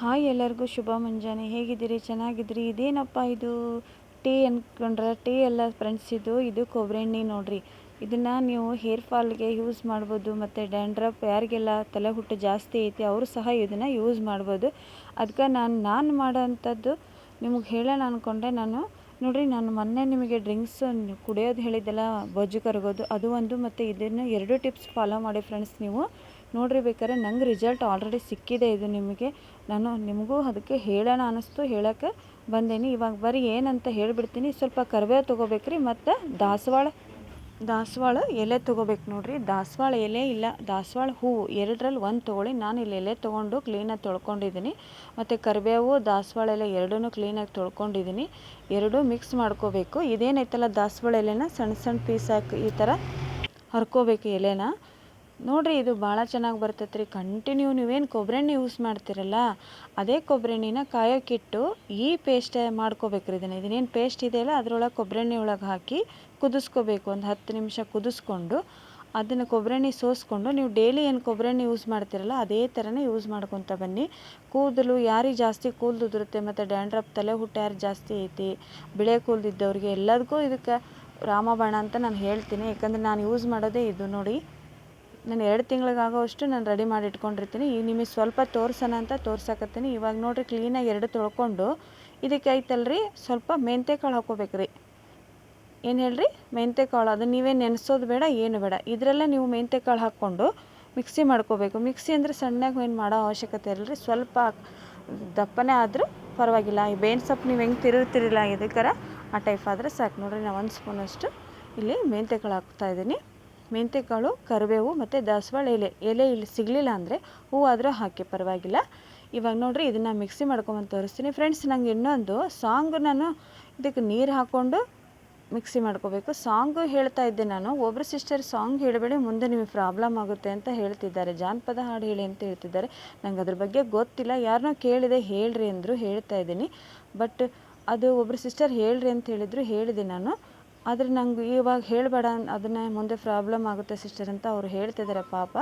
Hi ಎಲ್ಲರಿಗೂ ಶುಭ ಮುಂಜಾನೆ. ಹೇಗಿದ್ದೀರಿ? ಚೆನ್ನಾಗಿದ್ದೀರಿ? ಇದೇನಪ್ಪ ಇದು? ಟೀ ಅಂದ್ಕೊಂಡ್ರೆ ಟೀ ಎಲ್ಲ ಫ್ರೆಂಡ್ಸ್ ಇದು. ಇದು ಕೊಬ್ಬರಿ ಎಣ್ಣೆ ನೋಡಿರಿ. ಇದನ್ನು ನೀವು ಹೇರ್ ಫಾಲ್ಗೆ ಯೂಸ್ ಮಾಡ್ಬೋದು, ಮತ್ತು ಡ್ಯಾಂಡ್ರಫ್ ಯಾರಿಗೆಲ್ಲ ತಲೆ ಹುಟ್ಟು ಜಾಸ್ತಿ ಐತಿ, ಅವರು ಸಹ ಇದನ್ನು ಯೂಸ್ ಮಾಡ್ಬೋದು. ಅದಕ್ಕೆ ನಾನು ನಾನು ಮಾಡೋಂಥದ್ದು ನಿಮಗೆ ಹೇಳೋಣ ಅಂದ್ಕೊಂಡೆ ನಾನು. ನೋಡಿರಿ, ನಾನು ಮೊನ್ನೆ ನಿಮಗೆ ಡ್ರಿಂಕ್ಸ್ ಕುಡಿಯೋದು ಹೇಳಿದ್ದೆಲ್ಲ ಬೊಜ್ಜು ಕರಗೋದು, ಅದು ಒಂದು, ಮತ್ತು ಇದನ್ನು ಎರಡು ಟಿಪ್ಸ್ ಫಾಲೋ ಮಾಡಿ ಫ್ರೆಂಡ್ಸ್ ನೀವು. ನೋಡ್ರಿ ಬೇಕಾದ್ರೆ ನಂಗೆ ರಿಸಲ್ಟ್ ಆಲ್ರೆಡಿ ಸಿಕ್ಕಿದೆ ಇದು ನಿಮಗೆ. ನಾನು ನಿಮಗೂ ಅದಕ್ಕೆ ಹೇಳೋಣ ಅನ್ನಿಸ್ತು ಹೇಳೋಕ್ಕೆ ಬಂದೇನಿ. ಇವಾಗ ಬರೀ ಏನಂತ ಹೇಳಿಬಿಡ್ತೀನಿ. ಸ್ವಲ್ಪ ಕರಿಬೇವು ತೊಗೋಬೇಕ್ರಿ ಮತ್ತು ದಾಸವಾಳ. ದಾಸವಾಳ ಎಲೆ ತೊಗೋಬೇಕು ನೋಡಿರಿ. ದಾಸವಾಳ ಎಲೆ ಇಲ್ಲ, ದಾಸವಾಳ ಹೂವು. ಎರಡರಲ್ಲಿ ಒಂದು ತೊಗೊಳ್ಳಿ. ನಾನು ಇಲ್ಲಿ ಎಲೆ ತೊಗೊಂಡು ಕ್ಲೀನಾಗಿ ತೊಳ್ಕೊಂಡಿದ್ದೀನಿ. ಮತ್ತು ಕರಿಬೇವು, ದಾಸವಾಳ ಎಲೆ ಎರಡೂ ಕ್ಲೀನಾಗಿ ತೊಳ್ಕೊಂಡಿದ್ದೀನಿ. ಎರಡೂ ಮಿಕ್ಸ್ ಮಾಡ್ಕೋಬೇಕು. ಇದೇನೈತಲ್ಲ ದಾಸವಾಳ ಎಲೆನ? ಸಣ್ಣ ಸಣ್ಣ ಪೀಸ್ ಹಾಕಿ ಈ ಥರ ಹರ್ಕೋಬೇಕು ಎಲೆನ. ನೋಡಿರಿ, ಇದು ಭಾಳ ಚೆನ್ನಾಗಿ ಬರ್ತೈತೆ ರೀ ಕಂಟಿನ್ಯೂ ನೀವೇನು ಕೊಬ್ಬರಿ ಎಣ್ಣೆ ಯೂಸ್ ಮಾಡ್ತೀರಲ್ಲ, ಅದೇ ಕೊಬ್ಬರಿ ಎಣ್ಣೆನ ಕಾಯೋಕ್ಕಿಟ್ಟು ಈ ಪೇಸ್ಟ್ ಮಾಡ್ಕೋಬೇಕ್ರಿ ಇದನ್ನು. ಇದನ್ನೇನು ಪೇಸ್ಟ್ ಇದೆಯಲ್ಲ ಅದರೊಳಗೆ ಕೊಬ್ಬರಿ ಎಣ್ಣೆ ಒಳಗೆ ಹಾಕಿ ಕುದಿಸ್ಕೋಬೇಕು. ಒಂದು ಹತ್ತು ನಿಮಿಷ ಕುದಿಸ್ಕೊಂಡು ಅದನ್ನು ಕೊಬ್ಬರಿ ಎಣ್ಣೆ ಸೋಸ್ಕೊಂಡು, ನೀವು ಡೈಲಿ ಏನು ಕೊಬ್ಬರಿ ಎಣ್ಣೆ ಯೂಸ್ ಮಾಡ್ತೀರಲ್ಲ, ಅದೇ ಥರನೇ ಯೂಸ್ ಮಾಡ್ಕೊತ ಬನ್ನಿ. ಕೂದಲು ಯಾರಿಗೆ ಜಾಸ್ತಿ ಕೂದಲು ಉದುರುತ್ತೆ ಮತ್ತು ಡ್ಯಾಂಡ್ರಪ್ ತಲೆ ಹುಟ್ಟು ಯಾರು ಜಾಸ್ತಿ ಐತಿ, ಬಿಳೆ ಕೂದಲಿದ್ದವ್ರಿಗೆ ಎಲ್ಲದಕ್ಕೂ ಇದಕ್ಕೆ ರಾಮಬಾಣ ಅಂತ ನಾನು ಹೇಳ್ತೀನಿ. ಯಾಕಂದರೆ ನಾನು ಯೂಸ್ ಮಾಡೋದೇ ಇದು ನೋಡಿ. ನಾನು ಎರಡು ತಿಂಗಳಿಗಾಗೋವಷ್ಟು ನಾನು ರೆಡಿ ಮಾಡಿ ಇಟ್ಕೊಂಡಿರ್ತೀನಿ. ಈಗ ನಿಮಗೆ ಸ್ವಲ್ಪ ತೋರ್ಸೋಣ ಅಂತ ತೋರ್ಸಕತ್ತೀನಿ. ಇವಾಗ ನೋಡಿರಿ ಕ್ಲೀನಾಗಿ ಎರಡು ತೊಳ್ಕೊಂಡು ಇದಕ್ಕೆ ಐತಲ್ರಿ, ಸ್ವಲ್ಪ ಮೆಂತೆ ಕಾಳು ಹಾಕೋಬೇಕ್ರಿ ಏನು ಹೇಳ್ರಿ? ಮೆಂತೆ ಕಾಳು ಅದು ನೀವೇ ನೆನೆಸೋದು ಬೇಡ, ಏನು ಬೇಡ. ಇದರಲ್ಲೇ ನೀವು ಮೆಂತ್ಯ ಕಾಳು ಹಾಕ್ಕೊಂಡು ಮಿಕ್ಸಿ ಮಾಡ್ಕೋಬೇಕು. ಮಿಕ್ಸಿ ಅಂದರೆ ಸಣ್ಣಗೆ ಏನು ಮಾಡೋ ಅವಶ್ಯಕತೆ ಇರಲ್ರಿ ಸ್ವಲ್ಪ ದಪ್ಪನೇ ಆದರೂ ಪರವಾಗಿಲ್ಲ. ಈ ಬೇನ್ ಸೊಪ್ಪು ನೀವು ಹೆಂಗೆ ತಿರುತ್ತಿರಲಿಲ್ಲ ಇದಕ್ಕರ ಆ ಟೈಪ್ ಆದರೆ ಸಾಕು. ನೋಡಿರಿ ನಾನು ಒಂದು ಸ್ಪೂನಷ್ಟು ಇಲ್ಲಿ ಮೆಂತ್ಯ ಕಾಳು ಹಾಕ್ತಾಯಿದ್ದೀನಿ ಮೆಂತ್ಯಕಾಳು ಕರಿಬೇವು ಮತ್ತು ದಾಸವಾಳ ಎಲೆ ಎಲೆ ಇಲ್ಲಿ ಸಿಗಲಿಲ್ಲ ಅಂದರೆ ಹೂವು ಆದರೂ ಹಾಕಿ, ಪರವಾಗಿಲ್ಲ. ಇವಾಗ ನೋಡಿರಿ ಇದನ್ನು ಮಿಕ್ಸಿ ಮಾಡ್ಕೊಂಬಂದು ತೋರಿಸ್ತೀನಿ. ಫ್ರೆಂಡ್ಸ್ ನಂಗೆ ಇನ್ನೊಂದು ಸಾಂಗ್ ನಾನು ಇದಕ್ಕೆ ನೀರು ಹಾಕ್ಕೊಂಡು ಮಿಕ್ಸಿ ಮಾಡ್ಕೋಬೇಕು. ಸಾಂಗು ಹೇಳ್ತಾ ಇದ್ದೆ ನಾನು. ಒಬ್ಬರು ಸಿಸ್ಟರ್ ಸಾಂಗ್ ಹೇಳಬೇಡಿ, ಮುಂದೆ ನಿಮಗೆ ಪ್ರಾಬ್ಲಮ್ ಆಗುತ್ತೆ ಅಂತ ಹೇಳ್ತಿದ್ದಾರೆ. ಜಾನಪದ ಹಾಡು ಹೇಳಿ ಅಂತ ಹೇಳ್ತಿದ್ದಾರೆ. ನಂಗೆ ಅದ್ರ ಬಗ್ಗೆ ಗೊತ್ತಿಲ್ಲ. ಯಾರನ್ನೋ ಕೇಳಿದೆ, ಹೇಳ್ರಿ ಅಂದರು ಹೇಳ್ತಾ ಇದ್ದೀನಿ. ಬಟ್ ಅದು ಒಬ್ಬರು ಸಿಸ್ಟರ್ ಹೇಳ್ರಿ ಅಂತ ಹೇಳಿದ್ರು, ಹೇಳಿದೆ ನಾನು. ಆದರೆ ನಂಗೆ ಇವಾಗ ಹೇಳಬೇಡ, ಅದನ್ನೇ ಮುಂದೆ ಪ್ರಾಬ್ಲಮ್ ಆಗುತ್ತೆ ಸಿಸ್ಟರ್ ಅಂತ ಅವ್ರು ಹೇಳ್ತಿದ್ದಾರೆ ಪಾಪ.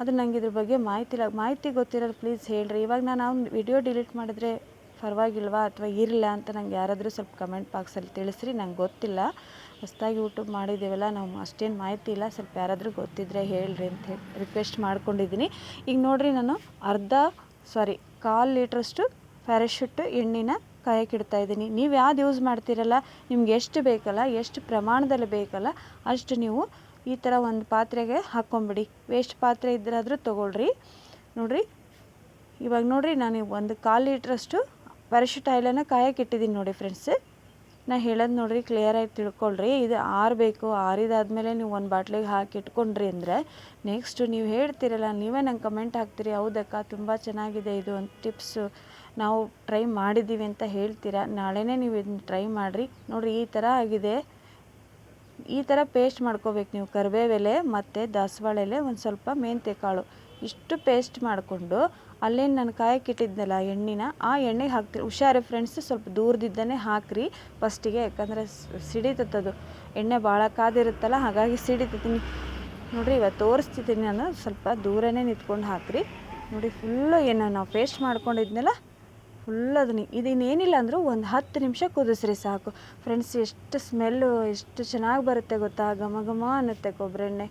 ಅದು ನಂಗೆ ಇದ್ರ ಬಗ್ಗೆ ಮಾಹಿತಿ ಇಲ್ಲ. ಮಾಹಿತಿ ಗೊತ್ತಿರೋರು ಪ್ಲೀಸ್ ಹೇಳ್ರಿ. ಇವಾಗ ನಾನು ಅವ್ನು ವಿಡಿಯೋ ಡಿಲೀಟ್ ಮಾಡಿದ್ರೆ ಪರವಾಗಿಲ್ವಾ ಅಥವಾ ಇರಲ್ಲ ಅಂತ ನಂಗೆ ಯಾರಾದರೂ ಸ್ವಲ್ಪ ಕಮೆಂಟ್ ಬಾಕ್ಸಲ್ಲಿ ತಿಳಿಸ್ರಿ, ನಂಗೆ ಗೊತ್ತಿಲ್ಲ. ಹೊಸ್ದಾಗಿ ಯೂಟ್ಯೂಬ್ ಮಾಡಿದ್ದೀವಲ್ಲ, ನಾವು ಅಷ್ಟೇನು ಮಾಹಿತಿ ಇಲ್ಲ. ಸ್ವಲ್ಪ ಯಾರಾದರೂ ಗೊತ್ತಿದ್ದರೆ ಹೇಳ್ರಿ ಅಂತ ಹೇಳಿ ರಿಕ್ವೆಸ್ಟ್ ಮಾಡ್ಕೊಂಡಿದ್ದೀನಿ. ಈಗ ನೋಡಿರಿ ನಾನು ಅರ್ಧ ಸಾರಿ ಕಾಲು ಲೀಟ್ರಷ್ಟು ಪ್ಯಾರಾಶೂಟ್ ಎಣ್ಣೆನ ಕಾಯಕ್ಕಿಡ್ತಾ ಇದ್ದೀನಿ. ನೀವು ಯಾವ್ದು ಯೂಸ್ ಮಾಡ್ತೀರಲ್ಲ? ನಿಮ್ಗೆ ಎಷ್ಟು ಬೇಕಲ್ಲ, ಎಷ್ಟು ಪ್ರಮಾಣದಲ್ಲಿ ಬೇಕಲ್ಲ, ಅಷ್ಟು ನೀವು ಈ ಥರ ಒಂದು ಪಾತ್ರೆಗೆ ಹಾಕ್ಕೊಂಬಿಡಿ ವೇಸ್ಟ್ ಪಾತ್ರೆ ಇದ್ರಾದರೂ ತೊಗೊಳ್ರಿ. ನೋಡಿರಿ, ಇವಾಗ ನೋಡಿರಿ ನಾನು ಒಂದು ಕಾಲು ಲೀಟ್ರಷ್ಟು ಪ್ಯಾರಾಶೂಟ್ ಆಯಿಲನ್ನು ಕಾಯಕ್ಕೆ ಇಟ್ಟಿದ್ದೀನಿ ನೋಡಿ ಫ್ರೆಂಡ್ಸ್ ನಾ ಹೇಳೋದು ನೋಡಿರಿ ಕ್ಲಿಯರಾಗಿ ತಿಳ್ಕೊಳ್ರಿ. ಇದು ಆರಬೇಕು ಆರಿದಾದ್ಮೇಲೆ ನೀವು ಒಂದು ಬಾಟ್ಲಿಗೆ ಹಾಕಿ ಇಟ್ಕೊಂಡ್ರಿ ಅಂದರೆ ನೆಕ್ಸ್ಟು ನೀವು ಹೇಳ್ತೀರಲ್ಲ, ನೀವೇ ನಂಗೆ ಕಮೆಂಟ್ ಹಾಕ್ತೀರಿ. ಹೌದಕ್ಕ, ತುಂಬ ಚೆನ್ನಾಗಿದೆ ಇದು ಒಂದು ಟಿಪ್ಸು ನಾವು ಟ್ರೈ ಮಾಡಿದ್ದೀವಿ ಅಂತ ಹೇಳ್ತೀರಾ? ನಾಳೆನೇ ನೀವು ಇದನ್ನ ಟ್ರೈ ಮಾಡಿರಿ. ನೋಡಿರಿ, ಈ ಥರ ಆಗಿದೆ. ಈ ಥರ ಪೇಸ್ಟ್ ಮಾಡ್ಕೋಬೇಕು ನೀವು. ಕರಿಬೇವೆಲೆ ಮತ್ತು ದಾಸವಾಳ ಎಲೆ ಒಂದು ಸ್ವಲ್ಪ ಮೆಂತ್ಯ ಕಾಳು ಇಷ್ಟು ಪೇಸ್ಟ್ ಮಾಡಿಕೊಂಡು ಅಲ್ಲೇನು ನಾನು ಕಾಯಕ್ಕೆ ಎಣ್ಣಿನ ಎಣ್ಣೆನ, ಆ ಎಣ್ಣೆಗೆ ಹಾಕ್ತೀರಿ ಹುಷಾರೆ ಫ್ರೆಂಡ್ಸ್ ಸ್ವಲ್ಪ ದೂರದಿದ್ದನೇ ಹಾಕ್ರಿ ಫಸ್ಟಿಗೆ. ಯಾಕಂದರೆ ಸಿಡಿತತ್ತದು. ಎಣ್ಣೆ ಭಾಳ ಕಾದಿರುತ್ತಲ್ಲ, ಹಾಗಾಗಿ ಸಿಡಿತೀನಿ ನೋಡಿರಿ ಇವತ್ತು ತೋರಿಸ್ತಿದ್ದೀನಿ ನಾನು. ಸ್ವಲ್ಪ ದೂರನೇ ನಿಂತ್ಕೊಂಡು ಹಾಕ್ರಿ. ನೋಡಿ ಫುಲ್ಲು ಏನು ನಾವು ಪೇಸ್ಟ್ ಮಾಡ್ಕೊಂಡಿದ್ನಲ್ಲ ಫುಲ್ ಅದನ್ನ ಇದಿನ್ನೇನಿಲ್ಲ ಅಂದರೂ ಒಂದು ಹತ್ತು ನಿಮಿಷ ಕುದಿಸ್ರಿ ಸಾಕು. ಫ್ರೆಂಡ್ಸ್ ಎಷ್ಟು ಸ್ಮೆಲ್ಲು ಎಷ್ಟು ಚೆನ್ನಾಗಿ ಬರುತ್ತೆ ಗೊತ್ತಾ? ಘಮ ಘಮ ಅನ್ನುತ್ತೆ ಕೊಬ್ಬರಿ ಎಣ್ಣೆ.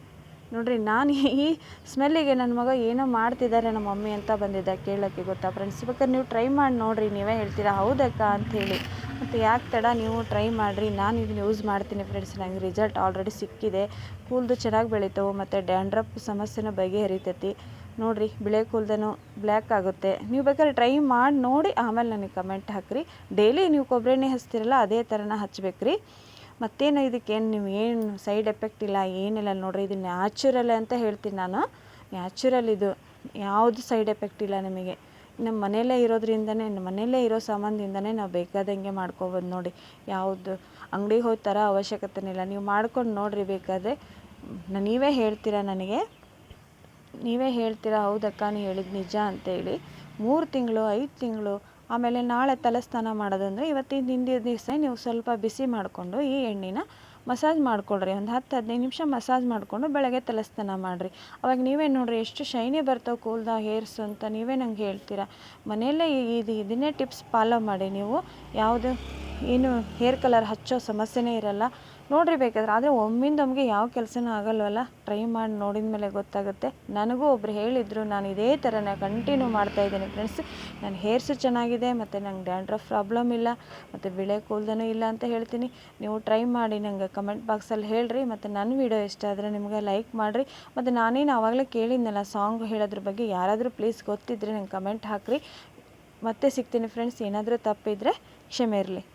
ನೋಡಿರಿ, ನಾನು ಈ ಸ್ಮೆಲ್ಲಿಗೆ ನನ್ನ ಮಗ ಏನೋ ಮಾಡ್ತಿದ್ದಾರೆ ನಮ್ಮ ಮಮ್ಮಿ ಅಂತ ಬಂದಿದ್ದೆ ಕೇಳೋಕ್ಕೆ ಗೊತ್ತಾ? ಫ್ರೆಂಡ್ಸ್ ಬೇಕಾದ್ರೆ ನೀವು ಟ್ರೈ ಮಾಡಿ ನೋಡಿರಿ, ನೀವೇ ಹೇಳ್ತೀರಾ? ಹೌದಕ್ಕ ಅಂಥೇಳಿ ಮತ್ತು ಯಾಕೆ ತಡ, ನೀವು ಟ್ರೈ ಮಾಡಿರಿ. ನಾನು ಇದನ್ನ ಯೂಸ್ ಮಾಡ್ತೀನಿ ಫ್ರೆಂಡ್ಸ್ ನನಗೆ ರಿಸಲ್ಟ್ ಆಲ್ರೆಡಿ ಸಿಕ್ಕಿದೆ. ಕೂಲ್ದು ಚೆನ್ನಾಗಿ ಬೆಳೀತವೆ ಮತ್ತು ಡ್ಯಾಂಡ್ರಪ್ ಸಮಸ್ಯೆನ ಬಗೆಹರಿತೈತಿ. ನೋಡಿರಿ, ಬಿಳೆ ಕೂಲ್ದನು ಬ್ಲ್ಯಾಕ್ ಆಗುತ್ತೆ. ನೀವು ಬೇಕಾದ್ರೆ ಟ್ರೈ ಮಾಡಿ ನೋಡಿ, ಆಮೇಲೆ ನನಗೆ ಕಮೆಂಟ್ ಹಾಕಿರಿ. ಡೈಲಿ ನೀವು ಕೊಬ್ಬರಿ ಎಣ್ಣೆ ಹಚ್ತೀರಲ್ಲ, ಅದೇ ಥರನ ರೀ ಮತ್ತೇನು ಇದಕ್ಕೇನು ನೀವು ಏನು ಸೈಡ್ ಎಫೆಕ್ಟ್ ಇಲ್ಲ, ಏನಿಲ್ಲ ನೋಡಿರಿ, ಇದು ನ್ಯಾಚುರಲ್ ಅಂತ ಹೇಳ್ತೀನಿ ನಾನು. ನ್ಯಾಚುರಲ್ ಇದು, ಯಾವುದು ಸೈಡ್ ಎಫೆಕ್ಟ್ ಇಲ್ಲ ನಿಮಗೆ. ನಮ್ಮ ಮನೆಯಲ್ಲೇ ಇರೋದ್ರಿಂದನೇ ನಮ್ಮ ಮನೆಯಲ್ಲೇ ಇರೋ ಸಾಮಾನಿಂದನೇ ನಾವು ಬೇಕಾದಂಗೆ ಮಾಡ್ಕೋಬೋದು ನೋಡಿ. ಯಾವುದು ಅಂಗಡಿಗೆ ಹೋಗಿ ಥರ ಅವಶ್ಯಕತೆ ಇಲ್ಲ ನೀವು ಮಾಡ್ಕೊಂಡು ನೋಡಿರಿ ಬೇಕಾದರೆ. ನೀವೇ ಹೇಳ್ತೀರಾ ನನಗೆ? ನೀವೇ ಹೇಳ್ತೀರಾ? ಹೌದಕ್ಕ, ನೀ ಹೇಳಿದ್ದು ನಿಜ ಅಂತೇಳಿ ಮೂರು ತಿಂಗಳು, ಐದು ತಿಂಗಳು, ಆಮೇಲೆ ನಾಳೆ ತಲೆ ಸ್ನಾನ ಮಾಡೋದಂದರೆ ಇವತ್ತಿನ ಹಿಂದಿನ ದಿವಸ ನೀವು ಸ್ವಲ್ಪ ಬಿಸಿ ಮಾಡಿಕೊಂಡು ಈ ಎಣ್ಣೆನ ಮಸಾಜ್ ಮಾಡ್ಕೊಳ್ರಿ. ಒಂದು ಹತ್ತು, ಹದಿನೈದು ನಿಮಿಷ ಮಸಾಜ್ ಮಾಡಿಕೊಂಡು ಬೆಳಗ್ಗೆ ತಲೆಸ್ತಾನ ಮಾಡಿರಿ. ಅವಾಗ ನೀವೇ ನೋಡಿರಿ ಎಷ್ಟು ಶೈನಿ ಬರ್ತಾವೆ ಕೂಲ್ದ ಹೇರ್ಸ್ ಅಂತ ನೀವೇ ನಂಗೆ ಹೇಳ್ತೀರಾ. ಮನೆಯಲ್ಲೇ ಇದು ಇದನ್ನೇ ಟಿಪ್ಸ್ ಫಾಲೋ ಮಾಡಿ ನೀವು. ಯಾವುದು? ಏನು ಹೇರ್ ಕಲರ್ ಹಚ್ಚೋ ಸಮಸ್ಯೆನೇ ಇರಲ್ಲ. ನೋಡ್ರಿ ಬೇಕಾದ್ರೆ, ಆದರೆ ಒಮ್ಮಿಂದೊಮ್ಗೆ ಯಾವ ಕೆಲಸನೂ ಆಗಲ್ವಲ್ಲ? ಟ್ರೈ ಮಾಡಿ ನೋಡಿದ ಮೇಲೆ ಗೊತ್ತಾಗುತ್ತೆ. ನನಗೂ ಒಬ್ರು ಹೇಳಿದ್ರು, ನಾನು ಇದೇ ಥರನೇ ಕಂಟಿನ್ಯೂ ಮಾಡ್ತಾ ಇದ್ದೀನಿ ಫ್ರೆಂಡ್ಸ್ ನನ್ನ ಹೇರ್ಸು ಚೆನ್ನಾಗಿದೆ, ಮತ್ತು ನಂಗೆ ಡ್ಯಾಂಡ್ರಫ್ ಪ್ರಾಬ್ಲಮ್ ಇಲ್ಲ, ಮತ್ತು ಬಿಳೆ ಕೂಲ್ದನೂ ಇಲ್ಲ ಅಂತ ಹೇಳ್ತೀನಿ. ನೀವು ಟ್ರೈ ಮಾಡಿ, ನಂಗೆ ಕಮೆಂಟ್ ಬಾಕ್ಸಲ್ಲಿ ಹೇಳ್ರಿ, ಮತ್ತು ನನ್ನ ವಿಡಿಯೋ ಇಷ್ಟ ಆದರೆ ನಿಮಗೆ ಲೈಕ್ ಮಾಡಿರಿ. ಮತ್ತು ನಾನೇನು ಆವಾಗಲೇ ಕೇಳಿದ್ನಲ್ಲ ಸಾಂಗ್ ಹೇಳೋದ್ರ ಬಗ್ಗೆ ಯಾರಾದರೂ ಪ್ಲೀಸ್ ಗೊತ್ತಿದ್ದರೆ ನಂಗೆ ಕಮೆಂಟ್ ಹಾಕಿರಿ. ಮತ್ತೆ ಸಿಗ್ತೀನಿ ಫ್ರೆಂಡ್ಸ್ ಏನಾದರೂ ತಪ್ಪಿದ್ರೆ ಕ್ಷಮೆ ಇರಲಿ.